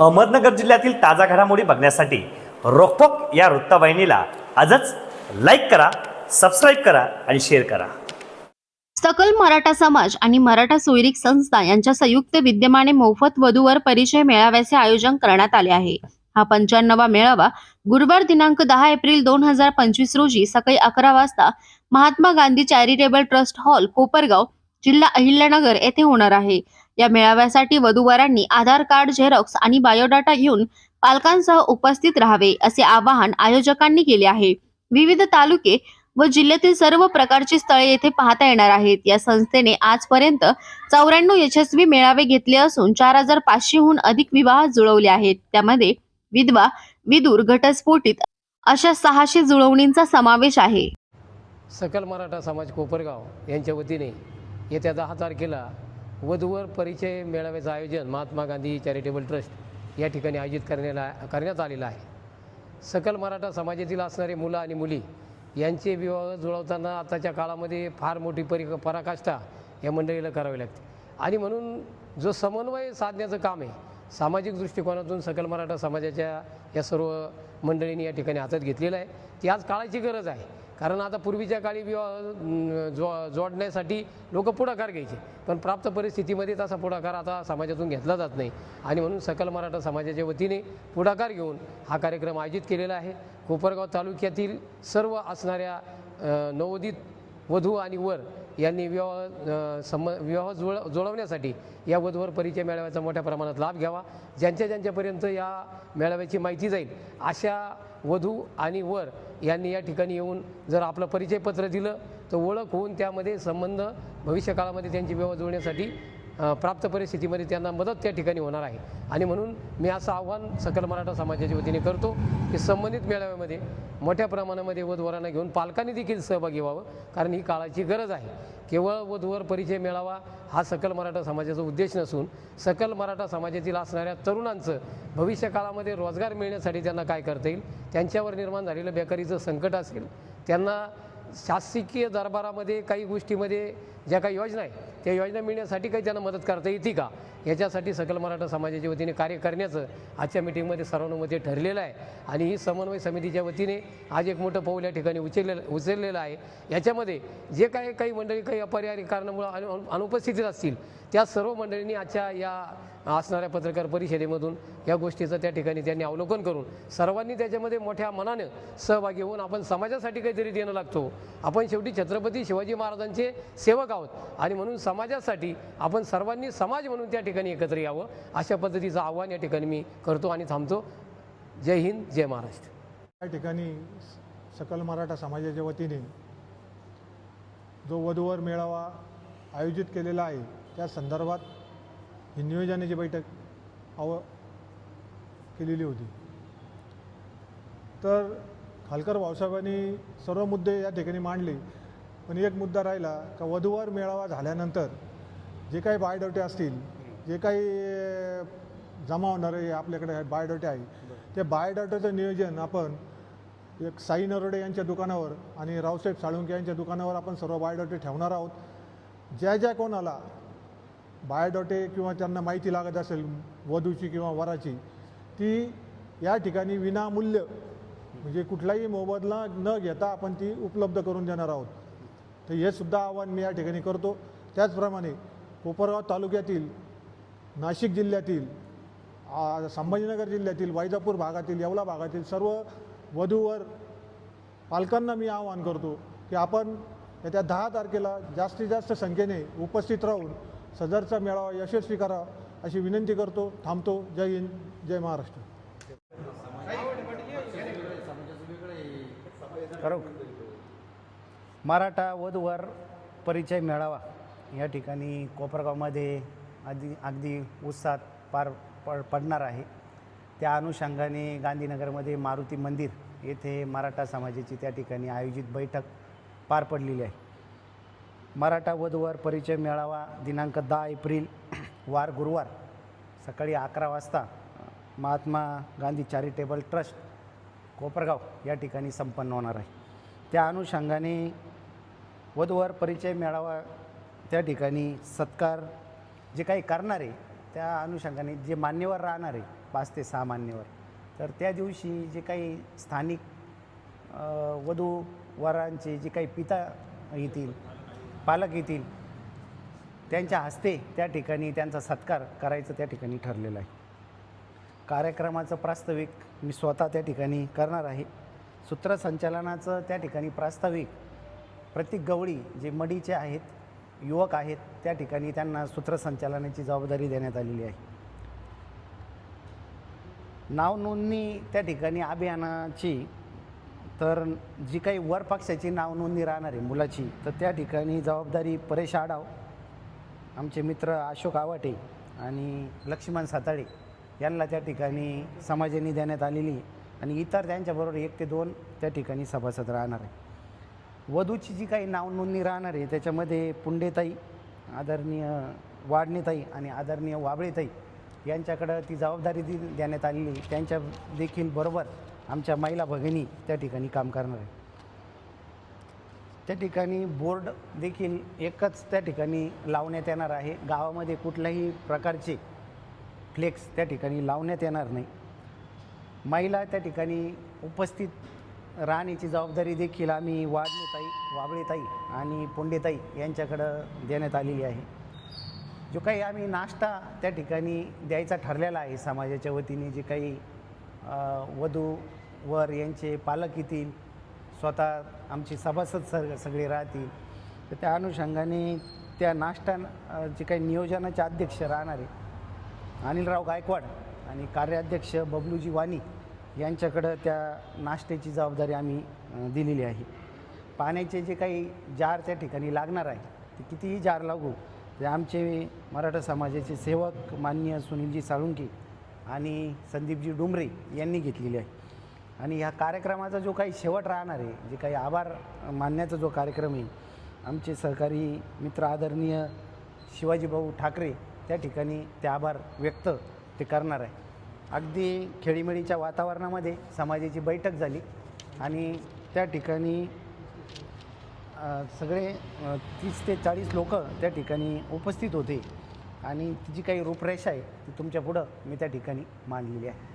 अहमदनगर जिल्ह्यातील ताजा घडामोडी बघण्यासाठी रोकटोक या वृत्तवाहिनीला आजच लाईक करा सबस्क्राईब करा आणि शेअर करा. सकल मराठा समाज आणि मराठा सोयरिक संस्था यांच्या संयुक्त विद्यमाने मोफत वधूवर परिचय मेळाव्याचे आयोजन करण्यात आले आहे. हा पंच्याण्णवा मेळावा गुरुवार दिनांक दहा एप्रिल दोन हजार पंचवीस रोजी सकाळी अकरा वाजता Mahatma Gandhi charitable trust hall Kopargaon जिल्हा अहिल्यानगर येथे होणार आहे. या मेळाव्यासाठी वधूवरांनी आधार कार्ड झेरॉक्स आणि बायोडाटा घेऊन पालकांसह उपस्थित राहावे असे आवाहन आयोजकांनी केले आहे. विविध तालुके व जिल्ह्यातील सर्व प्रकारची स्थळे येथे पाहता येणार आहेत. या संस्थेने आजपर्यंत चौऱ्याण्णव यशस्वी मेळावे घेतले असून चार हजार पाचशेहून अधिक विवाह जुळवले आहेत. त्यामध्ये विधवा विदूर घटस्फोटित अशा सहाशे जुळवणींचा समावेश आहे. सकल मराठा समाज कोपरगाव यांच्या वतीने येत्या दहा तारखेला वधूवर परिचय मेळाव्याचं आयोजन महात्मा गांधी चॅरिटेबल ट्रस्ट या ठिकाणी आयोजित करण्याला करण्यात आलेलं आहे. सकल मराठा समाजातील असणारे मुलं आणि मुली यांचे विवाह जुळवताना आताच्या काळामध्ये फार मोठी परि पराकाष्ठा या मंडळीला करावी लागते. आणि म्हणून जो समन्वय साधण्याचं काम आहे सामाजिक दृष्टिकोनातून सकल मराठा समाजाच्या या सर्व मंडळींनी या ठिकाणी हातात घेतलेलं आहे. ती आज काळाची गरज आहे. कारण आता पूर्वीच्या काळी विवाह जो जोडण्यासाठी लोक पुढाकार घ्यायचे. पण प्राप्त परिस्थितीमध्ये तसा पुढाकार आता समाजातून घेतला जात नाही. आणि म्हणून सकल मराठा समाजाच्या वतीने पुढाकार घेऊन हा कार्यक्रम आयोजित केलेला आहे. कोपरगाव तालुक्यातील सर्व असणाऱ्या नवोदित वधू आणि वर यांनी विवाह सम विवाह जुळ जुळवण्यासाठी या वधूवर परिचय मेळाव्याचा मोठ्या प्रमाणात लाभ घ्यावा. ज्यांच्या ज्यांच्यापर्यंत या मेळाव्याची माहिती जाईल अशा वधू आणि वर यांनी या ठिकाणी येऊन जर आपलं परिचयपत्र दिलं तर ओळख होऊन त्यामध्ये संबंध भविष्यकाळामध्ये त्यांची विवाह जुळण्यासाठी प्राप्त परिस्थितीमध्ये त्यांना मदत त्या ठिकाणी होणार आहे. आणि म्हणून मी असं आव्हान सकल मराठा समाजाच्या वतीने करतो की संबंधित मेळाव्यामध्ये मोठ्या प्रमाणामध्ये वधवरांना घेऊन पालकांनी देखील सहभागी व्हावं कारण ही काळाची गरज आहे. केवळ वधूवर परिचय मेळावा हा सकल मराठा समाजाचा उद्देश नसून सकल मराठा समाजातील असणाऱ्या तरुणांचं भविष्य काळामध्ये रोजगार मिळण्यासाठी त्यांना काय करता येईल? त्यांच्यावर निर्माण झालेलं बेकारीचं संकट असेल त्यांना शासकीय दरबारामध्ये काही गोष्टीमध्ये ज्या काही योजना आहे त्या योजना मिळण्यासाठी काही त्यांना मदत करता येते का? याच्यासाठी सकल मराठा समाजाच्या वतीने कार्य करण्याचं आजच्या मिटिंगमध्ये सर्वानुमते ठरलेलं आहे. आणि ही समन्वय समितीच्या वतीने आज एक मोठं पाऊल या ठिकाणी उचललेलं उचललेलं आहे. याच्यामध्ये जे काही काही मंडळी काही अपरिहार्य कारणामुळं अनु अनुपस्थितीत असतील त्या सर्व मंडळींनी आजच्या या असणाऱ्या पत्रकार परिषदेमधून या गोष्टीचं त्या ठिकाणी त्यांनी अवलोकन करून सर्वांनी त्याच्यामध्ये मोठ्या मनानं सहभागी होऊन आपण समाजासाठी काहीतरी देणं लागतो. आपण शेवटी छत्रपती शिवाजी महाराजांचे सेवक आहोत. आणि म्हणून समाजासाठी आपण सर्वांनी समाज म्हणून त्या ठिकाणी एकत्र यावं. अशा पद्धतीचं आव्हान या ठिकाणी मी करतो आणि थांबतो. जय हिंद जय महाराष्ट्र. या ठिकाणी सकल मराठा समाजाच्या वतीने जो वधूवर मेळावा आयोजित केलेला आहे त्या संदर्भात ही नियोजनाची बैठक आव केलेली होती. तर खालकर भाऊसाहेबांनी सर्व मुद्दे या ठिकाणी मांडले. पण एक मुद्दा राहिला का वधूवर मेळावा झाल्यानंतर जे काही बायडवटे असतील जे काही जमा होणारे आपल्याकडे बायोडोटे आहे. ते बायोडाटाचं नियोजन आपण एक साई नरोडे यांच्या दुकानावर आणि रावसाहेब साळुंके यांच्या दुकानावर आपण सर्व बायोडोटे ठेवणार आहोत. ज्या ज्या कोणाला बायोडोटे किंवा त्यांना माहिती लागत असेल वधूची किंवा वराची ती या ठिकाणी विनामूल्य म्हणजे कुठलाही मोबदला न घेता आपण ती उपलब्ध करून देणार आहोत. तर हे सुद्धा आव्हान मी या ठिकाणी करतो. त्याचप्रमाणे कोपरगाव तालुक्यातील नाशिक जिल्ह्यातील संभाजीनगर जिल्ह्यातील वैजापूर भागातील येवला भागातील सर्व वधूवर पालकांना मी आवाहन करतो की आपण येत्या दहा तारखेला जास्तीत जास्त संख्येने उपस्थित राहून सदरचा मेळावा यशस्वी करा अशी विनंती करतो थांबतो. जय हिंद जय महाराष्ट्र. मराठा वधूवर परिचय मेळावा या ठिकाणी कोपरगावमध्ये अगदी अगदी उत्साहात पार पड पडणार आहे. त्या अनुषंगाने गांधीनगरमध्ये मारुती मंदिर येथे मराठा समाजाची त्या ठिकाणी आयोजित बैठक पार पडलेली आहे. मराठा वधूवर परिचय मेळावा दिनांक दहा एप्रिल वार गुरुवार सकाळी अकरा वाजता महात्मा गांधी चॅरिटेबल ट्रस्ट कोपरगाव या ठिकाणी संपन्न होणार आहे. त्या अनुषंगाने वधूवर परिचय मेळावा त्या ठिकाणी सत्कार जे काही करणारे त्या अनुषंगाने जे मान्यवर राहणार आहे पाच ते सहा मान्यवर तर त्या दिवशी जे काही स्थानिक वधू वरांचे जे काही पिता येतील पालक येतील त्यांच्या हस्ते त्या ठिकाणी त्यांचा सत्कार करायचं त्या ठिकाणी ठरलेलं आहे. कार्यक्रमाचं प्रास्ताविक मी स्वतः त्या ठिकाणी करणार आहे. सूत्रसंचालनाचं त्या ठिकाणी प्रास्ताविक प्रत्येक गवळी जे मडीचे आहेत युवक आहेत त्या ठिकाणी त्यांना सूत्रसंचालनाची जबाबदारी देण्यात आलेली आहे नाव नोंदणी त्या ठिकाणी अभियानाची तर जी काही वर पक्षाची नाव नोंदणी राहणार आहे मुलाची तर त्या ठिकाणी जबाबदारी परेश आडाव आमचे मित्र अशोक आवाटे आणि लक्ष्मण साताळे यांना त्या ठिकाणी समाजाने देण्यात आलेली आहे. आणि इतर त्यांच्याबरोबर एक ते दोन त्या ठिकाणी सभासद राहणार आहे वधूची जी काही नाव नोंदणी राहणार आहे त्याच्यामध्ये पुंडेताई आदरणीय वाडणेताई आणि आदरणीय वाबळेताई यांच्याकडं ती जबाबदारी दि देण्यात आलेली आहे. त्यांच्या देखील बरोबर आमच्या महिला भगिनी त्या ठिकाणी काम करणार आहे त्या ठिकाणी बोर्ड देखील एकच त्या ठिकाणी लावण्यात येणार आहे. गावामध्ये कुठल्याही प्रकारचे फ्लेक्स त्या ठिकाणी लावण्यात येणार नाही. महिला त्या ठिकाणी उपस्थित राहण्याची जबाबदारी देखील आम्ही वाजनेताई वाबळेताई आणि पोंडेताई यांच्याकडं देण्यात आलेली आहे. जो काही आम्ही नाश्ता त्या ठिकाणी द्यायचा ठरलेला आहे समाजाच्या वतीने जे काही वधू वर यांचे पालक येतील स्वतः आमची सभासद सर सगळे राहतील तर त्या अनुषंगाने त्या नाश्ता जे काही नियोजनाचे अध्यक्ष राहणारे अनिलराव गायकवाड आणि कार्याध्यक्ष बबलूजी वाणी यांच्याकडं त्या नाश्त्याची जबाबदारी आम्ही दिलेली आहे. पाण्याचे जे काही जार त्या ठिकाणी लागणार आहे ते कितीही जार लागू ते आमचे मराठा समाजाचे सेवक माननीय सुनीलजी साळुंके आणि संदीपजी डुमरे यांनी घेतलेली आहे. आणि ह्या कार्यक्रमाचा जो काही शेवट राहणार आहे जे काही आभार मानण्याचा जो कार्यक्रम आहे आमचे सहकारी मित्र आदरणीय शिवाजीभाऊ ठाकरे त्या ठिकाणी ते आभार व्यक्त ते करणार आहे. अगदी खेळीमेळीच्या वातावरणामध्ये समाजाची बैठक झाली आणि त्या ठिकाणी सगळे तीस ते चाळीस लोक त्या ठिकाणी उपस्थित होते. आणि तिची काही रूपरेषा आहे ती तुमच्या पुढं मी त्या ठिकाणी मांडलेली आहे.